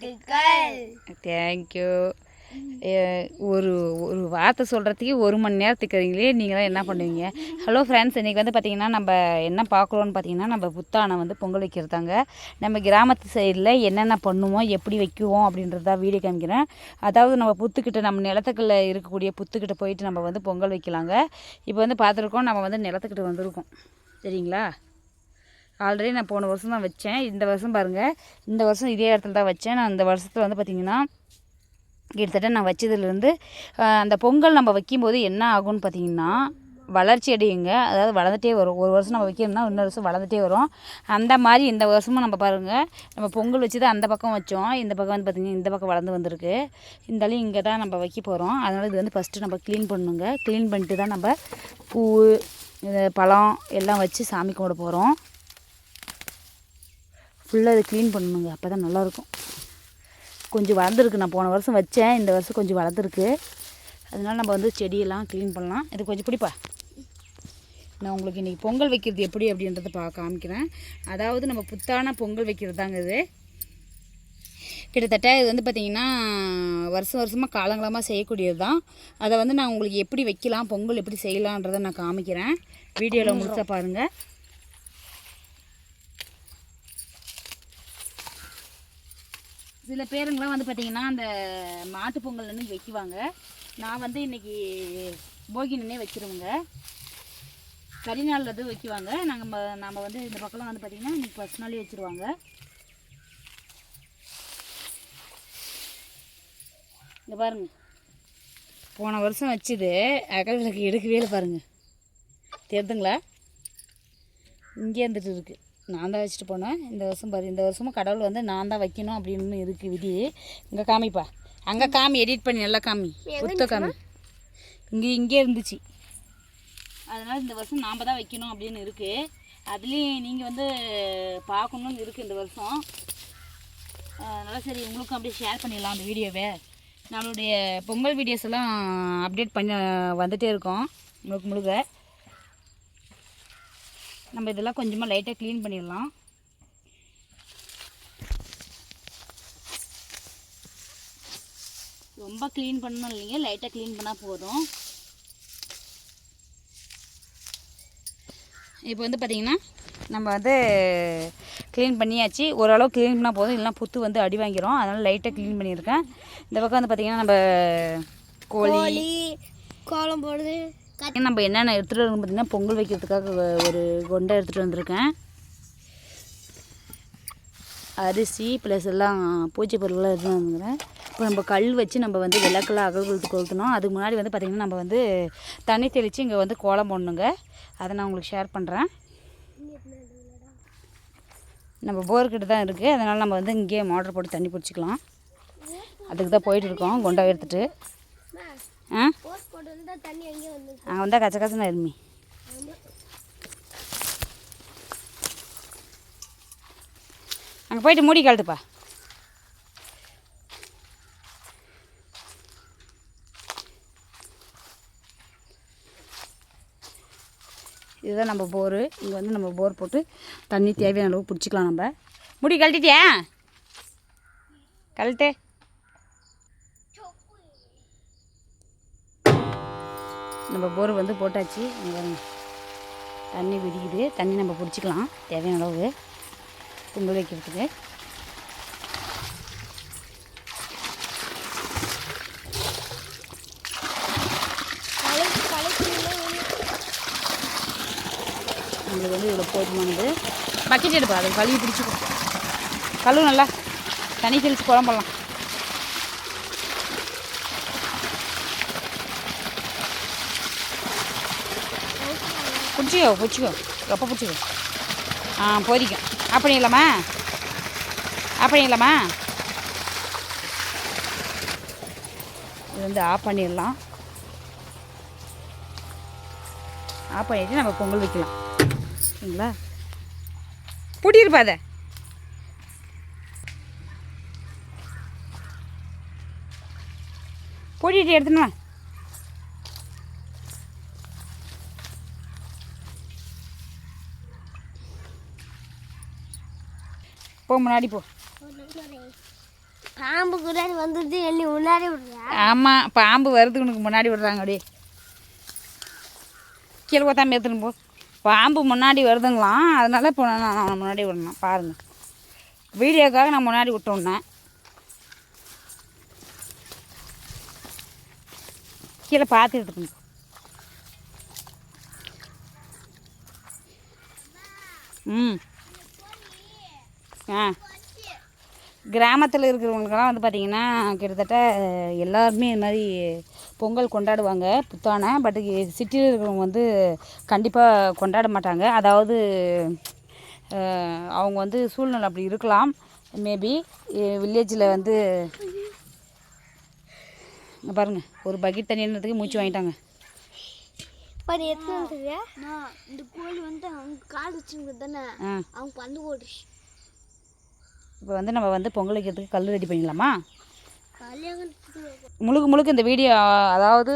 வாழ்த்துக்கள். தேங்க்யூ ஒரு ஒரு வார்த்தை சொல்கிறதுக்கு ஒரு மணி நேரத்துக்குறீங்களே நீங்களாம் என்ன பண்ணுவீங்க? ஹலோ ஃப்ரெண்ட்ஸ் இன்றைக்கி வந்து பார்த்திங்கன்னா நம்ம என்ன பார்க்குறோன்னு பார்த்தீங்கன்னா நம்ம புத்தானை வந்து பொங்கல் வைக்கிறதாங்க. நம்ம கிராமத்து சைடில் என்னென்ன பண்ணுவோம் எப்படி வைக்குவோம் அப்படின்றத வீடியோ காமிக்கிறேன். அதாவது நம்ம புத்துக்கிட்ட நம்ம நிலத்துக்குள்ள இருக்கக்கூடிய புத்துக்கிட்ட போயிட்டு நம்ம வந்து பொங்கல் வைக்கலாங்க. இப்போ வந்து பார்த்துருக்கோம் நம்ம வந்து நிலத்துக்கிட்ட வந்திருக்கோம். சரிங்களா? ஆல்ரெடி நான் போன வருஷம் தான் வச்சேன். இந்த வருஷம் பாருங்கள் இந்த வருஷம் இதே இடத்துல தான் வச்சேன். நான் இந்த வருஷத்தில் வந்து பார்த்திங்கன்னா கிட்டத்தட்ட நான் வச்சதுலேருந்து அந்த பொங்கல் நம்ம வைக்கும்போது என்ன ஆகும்னு பார்த்தீங்கன்னா வளர்ச்சி அடையுங்க. அதாவது வளர்ந்துட்டே வரும். ஒரு வருஷம் நம்ம வைக்கணும்னா இன்னொரு வருஷம் வளர்ந்துட்டே வரும். அந்த மாதிரி இந்த வருஷமும் நம்ம பாருங்கள் நம்ம பொங்கல் வச்சு தான் அந்த பக்கம் வச்சோம். இந்த பக்கம் வந்து பார்த்திங்கன்னா இந்த பக்கம் வளர்ந்து வந்திருக்கு. இருந்தாலும் இங்கே தான் நம்ம வைக்க போகிறோம் அதனால் இது வந்து ஃபஸ்ட்டு நம்ம க்ளீன் பண்ணுங்க. க்ளீன் பண்ணிட்டு தான் நம்ம பூ பழம் எல்லாம் வச்சு சாமி கும்பிட போகிறோம் ஃபுல்லாக இதை க்ளீன் பண்ணணுங்க. அப்போ தான் நல்லாயிருக்கும். கொஞ்சம் வளர்ந்துருக்கு. நான் போன வருஷம் வச்சேன். இந்த வருஷம் கொஞ்சம் வளர்ந்துருக்கு. அதனால நம்ம வந்து செடியெல்லாம் க்ளீன் பண்ணலாம். இது கொஞ்சம் பிடிப்பா? நான் உங்களுக்கு இன்றைக்கி பொங்கல் வைக்கிறது எப்படி அப்படின்றத பா காமிக்கிறேன். அதாவது நம்ம புத்தான பொங்கல் வைக்கிறது தாங்க இது. கிட்டத்தட்ட இது வந்து பார்த்திங்கன்னா வருஷம் வருஷமாக காலங்காலமாக செய்யக்கூடியது தான் அதை வந்து நான் உங்களுக்கு எப்படி வைக்கலாம் பொங்கல் எப்படி செய்யலான்றதை நான் காமிக்கிறேன். வீடியோவில் முழுசாக பாருங்கள் சில பேருங்களாம் வந்து பார்த்திங்கன்னா அந்த மாட்டு பொங்கல் அன்னைக்கு வைக்குவாங்க. நான் வந்து இன்னைக்கு போகி நின்னே கறி நாளில் அது வைக்குவாங்க. நாங்கள் நம்ம வந்து இந்த பக்கம்லாம் வந்து பார்த்திங்கன்னா இன்னைக்கு ஃபஸ்ட் நாளே வச்சுருவாங்க. இந்த பாருங்க. போன வருஷம் வச்சுது. அகல் விளக்கு எடுக்கவே இல்லை பாருங்கள் தெரிதுங்களா? இங்கே இருந்துட்டு இருக்குது நான் தான் வச்சுட்டு போனேன். இந்த வருஷம் பாரு இந்த வருஷமும் கடவுள் வந்து நான் தான் வைக்கணும் அப்படின்னு இருக்குது விதி. இங்கே காமிப்பா. அங்கே காமி எடிட் பண்ணி நல்லா காமி. புத்த காமி. இங்கே இங்கே இருந்துச்சு. அதனால் இந்த வருஷம் நாம் தான் வைக்கணும் அப்படின்னு இருக்குது அதுலேயும் நீங்கள் வந்து பார்க்கணுன்னு இருக்குது இந்த வருஷம். அதனால் சரி உங்களுக்கும் அப்படியே ஷேர் பண்ணிடலாம் அந்த வீடியோவை. நம்மளுடைய பொங்கல் வீடியோஸ் எல்லாம் அப்டேட் பண்ண வந்துட்டே இருக்கோம் முழுக்க முழுக்க. நம்ம இதெல்லாம் கொஞ்சமாக லைட்டாக க்ளீன் பண்ணிடலாம். ரொம்ப க்ளீன் பண்ணணும் இல்லைங்க லைட்டாக க்ளீன் பண்ணால் போதும். இப்போ வந்து பார்த்திங்கன்னா நம்ம வந்து க்ளீன் பண்ணியாச்சு. ஓரளவு க்ளீன் பண்ணால் போதும் இல்லைனா புத்து வந்து அடி வாங்கிரும். அதனால் லைட்டாக க்ளீன் பண்ணியிருக்கேன். இந்த பக்கம் வந்து பார்த்திங்கன்னா நம்ம கோழி கோழி கோலம் போடுது. நம்ம என்னென்ன எடுத்துகிட்டு வரோம் பார்த்திங்கன்னா பொங்கல் வைக்கிறதுக்காக ஒரு கொண்டை எடுத்துகிட்டு வந்திருக்கேன். அரிசி ப்ளஸ் எல்லாம் பூஜை பொருள்லாம் எடுத்துகிட்டு வந்துக்கிறேன் இப்போ நம்ம கல் வச்சு நம்ம வந்து விளக்கெல்லாம் அகல்களுக்கு கொளுத்தணும். அதுக்கு முன்னாடி வந்து பார்த்திங்கன்னா நம்ம வந்து தண்ணி தெளித்து இங்கே வந்து கோலம் போடணுங்க. அதை நான் உங்களுக்கு ஷேர் பண்ணுறேன் நம்ம போர்கிட்ட தான் இருக்குது அதனால் நம்ம வந்து இங்கேயே மோட்டர் போட்டு தண்ணி பிடிச்சிக்கலாம். அதுக்கு தான் போயிட்டு இருக்கோம். கொண்டா எடுத்துகிட்டு ஆ? அங்கே வந்தால் கச்ச கச்சன்னு இருமி அங்கே போயிட்டு மூடி கழட்டுப்பா. இதுதான் நம்ம போரு இங்கே வந்து நம்ம போர் போட்டு தண்ணி தேவையான அளவு பிடிச்சிக்கலாம் நம்ம. முடி கழட்டிட்டியா? கழட்டு. நம்ம போர் வந்து போட்டாச்சு. தண்ணி விதிக்குது தண்ணி நம்ம பிடிச்சிக்கலாம். தேவையான அளவு பொங்கல் வைக்கிறதுக்கு. நம்மளுக்கு வந்து இவ்வளோ போதுமானது பக்கெட் எடுப்பா. அது கழுவி பிடிச்சிக்கும் கழுவு நல்லா தண்ணி தெளித்து குழம்பலாம் பிடிச்சிக்கோ பிடிச்சிக்கோ. எப்போ பிடிச்சிக்கோ. ஆ பொரிக்கும் அப்படி இல்லைம்மா அப்படி இல்லைம்மா இது வந்து ஆஃப் பண்ணிடலாம். ஆஃப் பண்ணிவிட்டு நம்ம பொங்கல் வைக்கலாம். சரிங்களா? பூட்டியிருப்பா அதை பூட்டிட்டு எடுத்துன்னு போ முன்னாடி போ. பாம்பு குராடி வந்தது என்னை முன்னாடி விடுறா. ஆமாம் பாம்பு வருது உனக்கு முன்னாடி விடுறாங்க அப்படியே. கீழே பார்த்தாம எடுத்துன்னு போ. பாம்பு முன்னாடி வருதுங்களாம் அதனால இப்போ நான் முன்னாடி விடணும் பாருங்கள் வீடியோக்காக நான் முன்னாடி விட்டோன்னேன் கீழே பார்த்து எடுத்துக்கணும் ம். ஆ. கிராமத்தில் இருக்கிறவங்களுக்கெல்லாம் வந்து பார்த்திங்கன்னா கிட்டத்தட்ட எல்லாருமே இது மாதிரி பொங்கல் கொண்டாடுவாங்க புத்தானை. பட் சிட்டியில் இருக்கிறவங்க வந்து கண்டிப்பாக கொண்டாட மாட்டாங்க. அதாவது அவங்க வந்து சூழ்நிலை அப்படி இருக்கலாம். மேபி வில்லேஜில் வந்து இங்க பாருங்க ஒரு பக்கெட் தண்ணி என்னத்துக்கு மூச்சு வாங்கிட்டாங்க. பாரு எத்தனை வந்துருக்கு இந்த கோழி வந்து அவங்க கால் வச்சுருந்தது தானே? அவங்க பந்து போட்டுருச்சு. இப்போ வந்து நம்ம வந்து பொங்கல் வைக்கிறதுக்கு கல் ரெடி பண்ணிடலாமா? முழுக்க முழுக்க இந்த வீடியோ அதாவது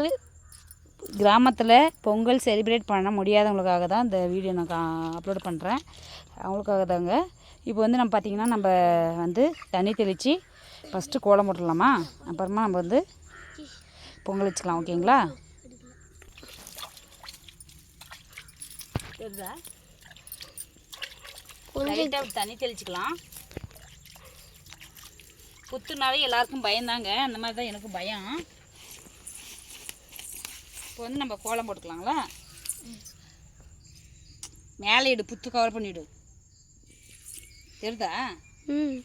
கிராமத்தில் பொங்கல் செலிப்ரேட் பண்ண முடியாதவங்களுக்காக தான் இந்த வீடியோ நான் அப்லோட் பண்ணுறேன் அவங்களுக்காக தாங்க. இப்போ வந்து நம்ம பார்த்திங்கன்னா நம்ம வந்து தண்ணி தெளித்து ஃபஸ்ட்டு கோலம் போட்டுடலாமா? அப்புறமா நம்ம வந்து பொங்கல் வச்சுக்கலாம் ஓகேங்களா? தண்ணி தெளிச்சுக்கலாம். புத்துனாவே எல்லாருக்கும் பயந்தாங்க. அந்த மாதிரி தான் எனக்கும் பயம். இப்போ வந்து நம்ம கோலம் போட்டுக்கலாங்களா மேலே இடு புத்து கவர் பண்ணிவிடு தெரியுதா ம்.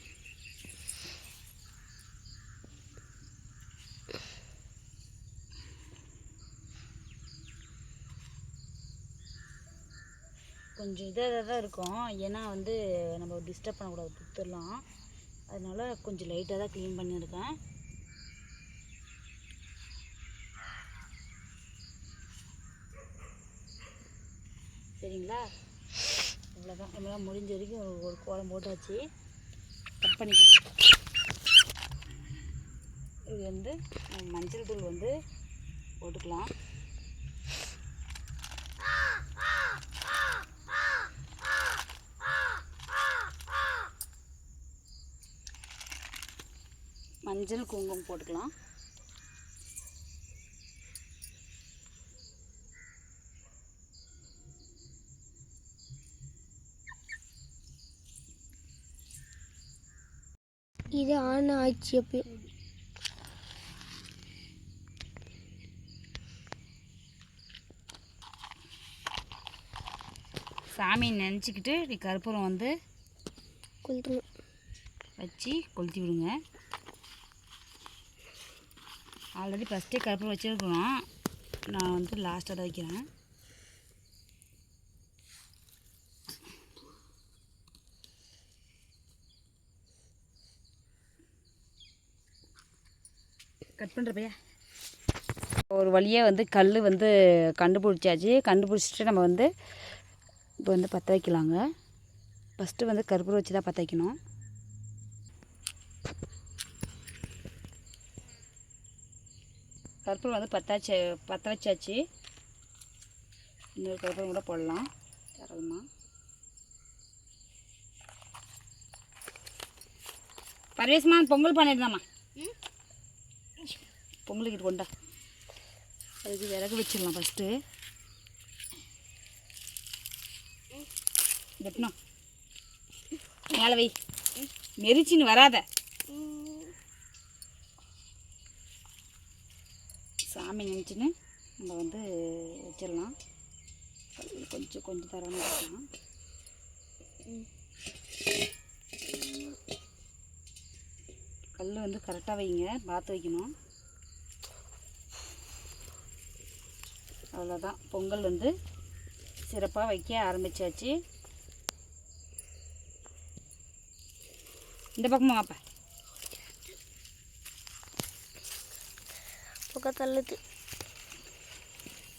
கொஞ்சம் இதாக தான் இருக்கும். ஏன்னா வந்து நம்ம டிஸ்டர்ப் பண்ணக்கூடாது புத்துலாம் அதனால் கொஞ்சம் லைட்டாக தான் க்ளீன் பண்ணியிருக்கேன். சரிங்களா? இவ்வளோதான் நம்மளால் முடிஞ்ச வரைக்கும் ஒரு ஒரு கோலம் போட்டாச்சு. கட் பண்ணிக்கலாம் இது வந்து மஞ்சள் தூள் வந்து போட்டுக்கலாம். மஞ்சள் குங்குமம் போட்டுக்கலாம். இது ஆன ஆச்சு அப்போ சாமியை நினச்சிக்கிட்டு இப்படி கற்பூரம் வந்து கொளுத்தணும். வச்சு கொளுத்தி விடுங்க. ஆல்ரெடி ஃபஸ்ட்டே கற்பூரம் வச்சுருக்கணும் நான் வந்து லாஸ்ட்டாக தான் வைக்கிறேன். கட் பண்ணுறப்பையா ஒரு வழியாக வந்து கல் வந்து கண்டுபிடிச்சாச்சு. கண்டுபிடிச்சிட்டு நம்ம வந்து இப்போ வந்து பற்ற வைக்கலாங்க. ஃபஸ்ட்டு வந்து கற்பூரம் வச்சு தான் பற்ற வைக்கணும். கற்பூரம் வந்து பத்தாச்சு பற்ற வச்சாச்சு. இன்னொரு கற்பூரம் கூட போடலாம். தாராளமாக பரவேசமா பொங்கல் பண்ணிடலாமா? பொங்கலுக்கு கொண்டா. அதுக்கு விறகு வச்சிடலாம் ஃபஸ்ட்டு வெட்டணும். மேலே வை. மெரிச்சின்னு வராத. சாமி நினச்சின்னு நம்ம வந்து வச்சிடலாம். கொஞ்சம் கொஞ்சம் தரணும் வச்சுக்கலாம். கல் வந்து கரெக்டாக வைங்க பார்த்து வைக்கணும். அவ்வளோதான் பொங்கல் வந்து சிறப்பாக வைக்க ஆரம்பிச்சாச்சு. இந்த பக்கமாக அப்போ பக்கம் தள்ளுது.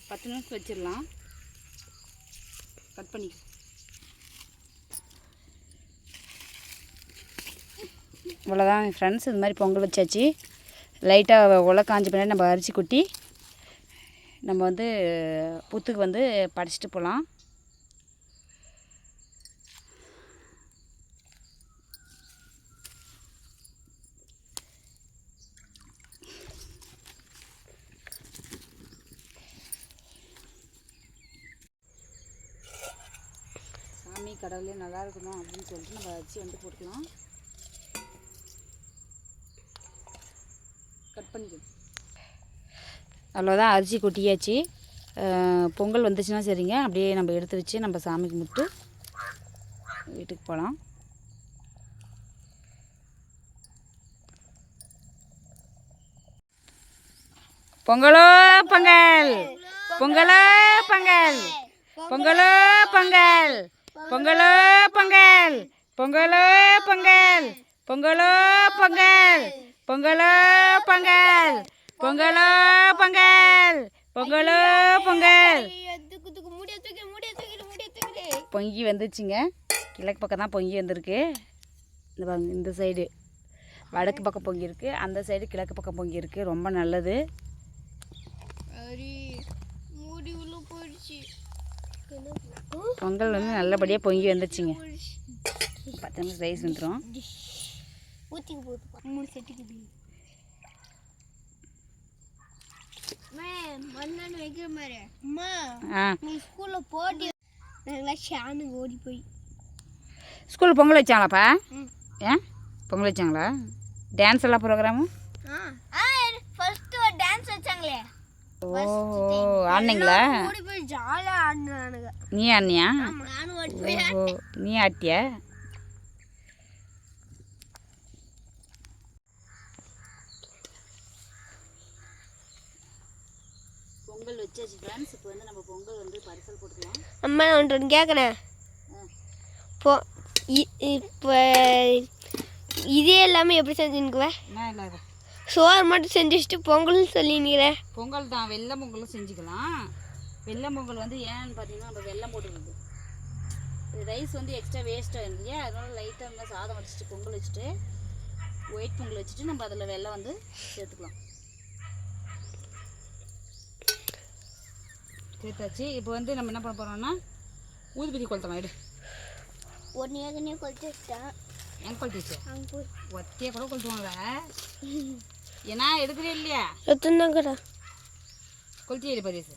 பத்து நிமிஷம் வச்சிடலாம். கட் பண்ணி. இவ்வளோதான் ஃப்ரெண்ட்ஸ் இது மாதிரி பொங்கல் வச்சாச்சு. லைட்டாக உலை காஞ்ச பின்னாடி நம்ம அரிசி கொட்டி நம்ம வந்து புத்துக்கு வந்து படைச்சிட்டு போகலாம் சாமி கடவுளே நல்லா இருக்கணும் அப்படின்னு சொல்லிட்டு நம்ம அரிசி வந்து போட்டுக்கலாம். கட் பண்ணிக்கணும் அவ்வளோதான் அரிசி கொட்டியாச்சு. பொங்கல் வந்துச்சுன்னா சரிங்க. அப்படியே நம்ம எடுத்து வச்சு நம்ம சாமி கும்பிட்டு வீட்டுக்கு போகலாம். பொங்கலோ பொங்கல். பொங்கலோ பொங்கல். பொங்கலோ பொங்கல். பொங்கலோ பொங்கல் பொங்கலோ பொங்கல் பொங்கலோ பொங்கல் பொங்கலோ பொங்கல் பொங்கலோ பொங்கல் பொங்கலோ பொங்கல். பொங்கி வந்துச்சுங்க. கிழக்கு பக்கம் தான் பொங்கி வந்திருக்கு. இந்த பாருங்க இந்த சைடு. வடக்கு பக்கம் பொங்கி இருக்கு. அந்த சைடு கிழக்கு பக்கம் பொங்கி இருக்கு. ரொம்ப நல்லது. மூடி உள்ள போயிடுச்சு. பொங்கல் வந்து நல்லபடியாக பொங்கி வந்துச்சுங்க. பத்து நிமிஷம் ரைஸ் வந்துடும் ஸ்கூலில் பொங்கல் வச்சாங்களாப்பா? ஏன் பொங்கல் வச்சாங்களா? டான்ஸ் எல்லாம் ப்ரோக்ராமு ஆ. ஃபஸ்ட்டு டான்ஸ் வச்சாங்களே. ஓ ஆடினீங்களா? நீ ஆடினியா? ஓ நீ ஆட்டியா? பொங்கல் வச்சாச்சு ஃப்ரெண்ட்ஸ் இப்போ வந்து நம்ம பொங்கல் வந்து பரிசல் போட்டுக்கலாம். அம்மா நான் ஒன்று கேட்குறேன். போ இ- இப்போ இதே எல்லாமே எப்படி இல்லை. சோறு மட்டும் செஞ்சு வச்சுட்டு பொங்கல் சொல்லினுக்கிறேன் பொங்கல் தான் வெள்ளை பொங்கலும் செஞ்சுக்கலாம். வெள்ளை பொங்கல் வந்து ஏன்னு பார்த்தீங்கன்னா நம்ம வெள்ளம் போட்டுருக்குது ரைஸ் வந்து எக்ஸ்ட்ரா வேஸ்ட் ஆகும் இல்லையா? அதனால லைட்டாக மாதிரி சாதம் வச்சுட்டு பொங்கல் வச்சுட்டு ஒயிட் பொங்கல் வச்சுட்டு நம்ம அதில் வெள்ளம் வந்து சேர்த்துக்கலாம். சேர்த்தாச்சு. இப்போ வந்து நம்ம என்ன பண்ண போகிறோம்னா ஊதுபதி கொளுத்தலாம் எடு. ஒன்று ஏற்கனவே கொளுத்து எங்க கொளுத்திச்சு ஒத்தியாக கூட கொளுத்துவாங்கள ஏன்னா எடுக்கிறே இல்லையா? எத்தனை கடை கொளுத்தி எடு பரிசு.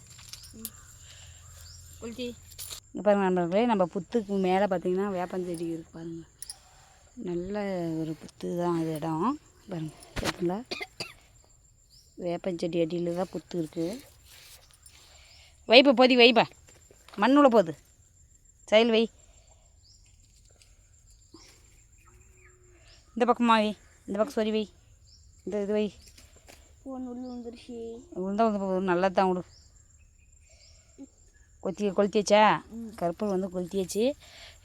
கொளுத்தி இங்கே பாருங்க நண்பர்களே நம்ம புத்துக்கு மேலே பார்த்தீங்கன்னா வேப்பஞ்செடி இருக்கு பாருங்க. நல்ல ஒரு புத்து தான் அது இடம். பாருங்க இருக்குங்களா வேப்பஞ்செடி அடியில் தான் புத்து இருக்குது வைப்பா போதி வைப்பா. மண்ணுள்ள போகுது செயல் வை. இந்த பக்கமா வை. இந்த பக்கம் சொறி வை. இந்த இது வை. ஃபோன் உள்ள வந்துருச்சு. உளுந்தா வந்து நல்லது தான் விடு கொத்தி கொளுத்தியாச்சா? கருப்பல் வந்து கொளுத்தியாச்சு.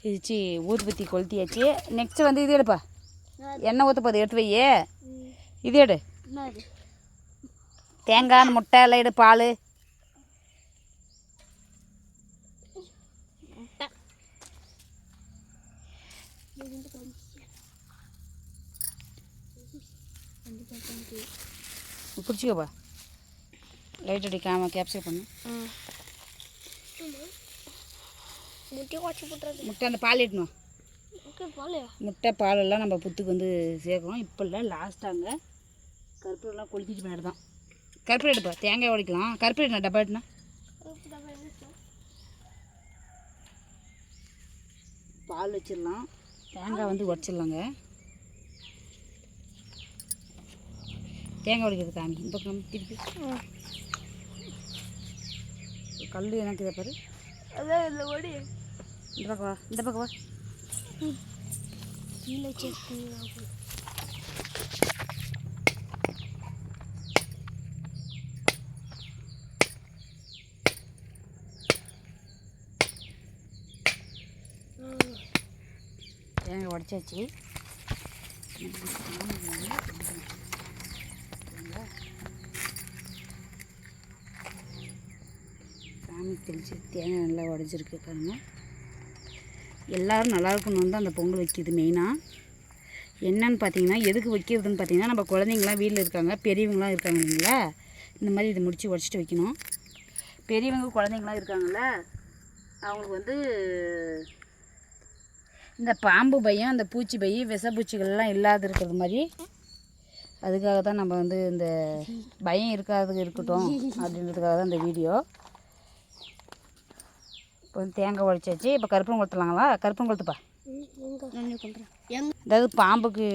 இதிச்சு ஊதுபத்தி கொளுத்தியாச்சு. நெக்ஸ்ட்டு வந்து இது எடுப்பா. எண்ணெய் ஊற்ற போகுது. எடுத்து வையே. இது எடு. தேங்காய் முட்டை எல்லாம் எடு பால். பிடிச்சிக்கோப்பா. லைட் அடிக்காமல் கேப்சர் பண்ணு. முட்டையை குழச்சி போட்டுறது. முட்டை அந்த பால் எட்டணும் முட்டை பாலெல்லாம் நம்ம புத்துக்கு வந்து சேர்க்குறோம் இப்போ இல்லை லாஸ்ட்டாங்க கருப்பூரெல்லாம் கொளுத்திட்டு பின்னாடி தான் கருப்பூர் எடுப்பா தேங்காய் உடைக்கலாம். கருப்பூர் என்ன டப்பா எடுனா பால் வச்சிடலாம். தேங்காய் வந்து உடச்சிடலாங்க. தேங்காய் உடைக்கிறது காமி இந்த பக்கம் திருப்பி. கல் எனக்கு இதை பாரு. இந்த பக்கம் வா இந்த பக்கம் வா. கீழே சேர்த்து தேங்காய் உடச்சாச்சு. தெளித்து தேங்காய் நல்லா உடஞ்சிருக்கு பாருங்கள் எல்லோரும் நல்லா இருக்கணும் தான் அந்த பொங்கல் வைக்கிது மெயினாக என்னன்னு பார்த்தீங்கன்னா எதுக்கு வைக்கிறதுன்னு பார்த்தீங்கன்னா நம்ம குழந்தைங்களாம் வீட்டில் இருக்காங்க பெரியவங்களாம் இருக்காங்க இல்லைங்களா? இந்த மாதிரி இதை முடித்து உடச்சிட்டு வைக்கணும். பெரியவங்க குழந்தைங்களாம் இருக்காங்கல்ல அவங்களுக்கு வந்து இந்த பாம்பு பயம் அந்த பூச்சி பை விஷப்பூச்சிகள்லாம் இல்லாத இருக்கிறது மாதிரி அதுக்காக தான் நம்ம வந்து இந்த பயம் இருக்காது இருக்கட்டும் அப்படின்றதுக்காக தான் இந்த வீடியோ. இப்போ தேங்காய் உழைச்சி வச்சு இப்போ கருப்பன் கொளுத்துலாங்களா? கருப்பன் கொளுத்துப்பா. அதாவது பாம்புக்கு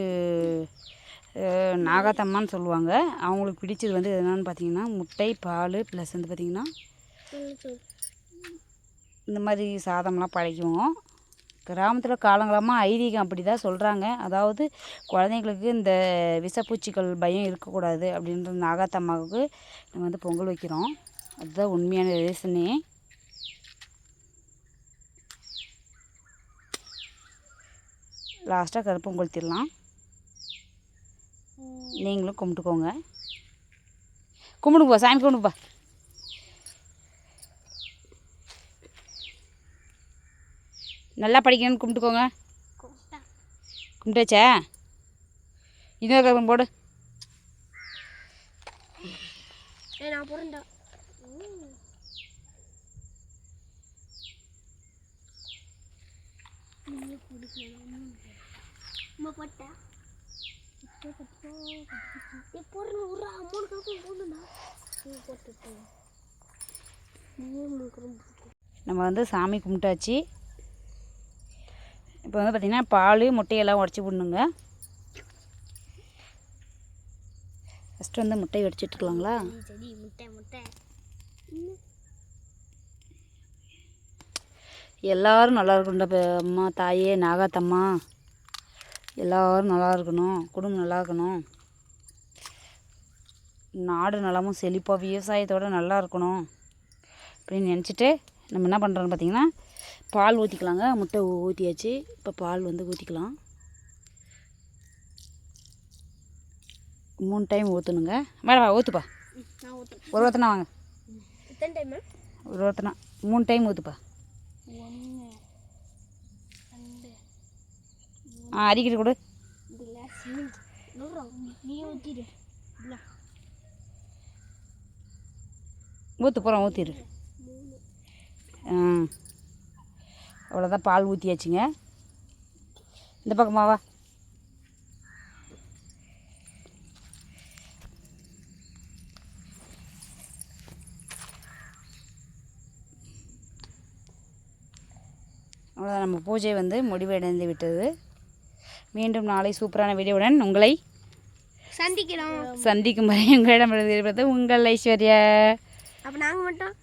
நாகாத்தம்மான்னு சொல்லுவாங்க. அவங்களுக்கு பிடிச்சது வந்து என்னென்னு பார்த்தீங்கன்னா முட்டை பால் ப்ளஸ் வந்து பார்த்திங்கன்னா இந்த மாதிரி சாதம்லாம் படைக்குவோம் கிராமத்தில் காலங்காலமாக ஐதீகம் அப்படி தான் சொல்கிறாங்க அதாவது குழந்தைங்களுக்கு இந்த விஷப்பூச்சிகள் பயம் இருக்கக்கூடாது அப்படின்ற நாகாத்தம்மாவுக்கு நம்ம வந்து பொங்கல் வைக்கிறோம். அதுதான் உண்மையான ரீசனே லாஸ்ட்டாக கருப்பும் கொளுத்திடலாம் நீங்களும் கும்பிட்டுக்கோங்க. கும்பிடுங்கப்பா சாமி கும்பிடுப்பா நல்லா படிக்கணும்னு கும்பிட்டுக்கோங்க. கும்பிட்டாச்சா? இன்னொரு கருப்பம் போடு. நான் பிறந்தேன். அம்மா போட்டா? போடுறேன் ஒரு மூணு கணக்கு போடணும்டா. நீ போட்டுட்டு மூணு கணக்கு நம்ம வந்து சாமி கும்பிட்டாச்சு. இப்போ வந்து பார்த்திங்கன்னா பால் முட்டையெல்லாம் உடச்சி போடணுங்க. ஃபஸ்ட்டு வந்து முட்டையை உடச்சிட்டுக்கலாங்களா செடி முட்டை முட்டை. எல்லாரும் நல்லா இருக்கணும்டா அம்மா தாயே நாகாத்தம்மா. எல்லாரும் நல்லா இருக்கணும். குடும்பம் நல்லா இருக்கணும். நாடு நலமும் செழிப்பாக விவசாயத்தோட நல்லா இருக்கணும். அப்படின்னு நினச்சிட்டு நம்ம என்ன பண்ணுறோன்னு பார்த்தீங்கன்னா பால் ஊற்றிக்கலாங்க முட்டை ஊற்றியாச்சு இப்போ பால் வந்து ஊற்றிக்கலாம் மூணு டைம் ஊற்றணுங்க வேடா ஊற்றுப்பா ஒரு ஒருத்தனா வாங்க. ஒரு ஒருத்தனா மூணு டைம் ஊற்றுப்பா ஒன்று ரெண்டு ஆ அரிக்கிட்டு கொடு. ஊற்று போகிறோம் ஊற்றிடு ஆ. அவ்வளோதான் பால் ஊற்றியாச்சுங்க இந்த பக்கமாவா அவ்வளோதான் நம்ம பூஜை வந்து முடிவடைந்து விட்டது. மீண்டும் நாளை சூப்பரான வீடியோவுடன் உங்களை சந்திக்கிறோம். சந்திக்கும் வரை உங்களிடம் உங்கள் ஐஸ்வர்யா. அப்போ நாங்கள் மட்டும்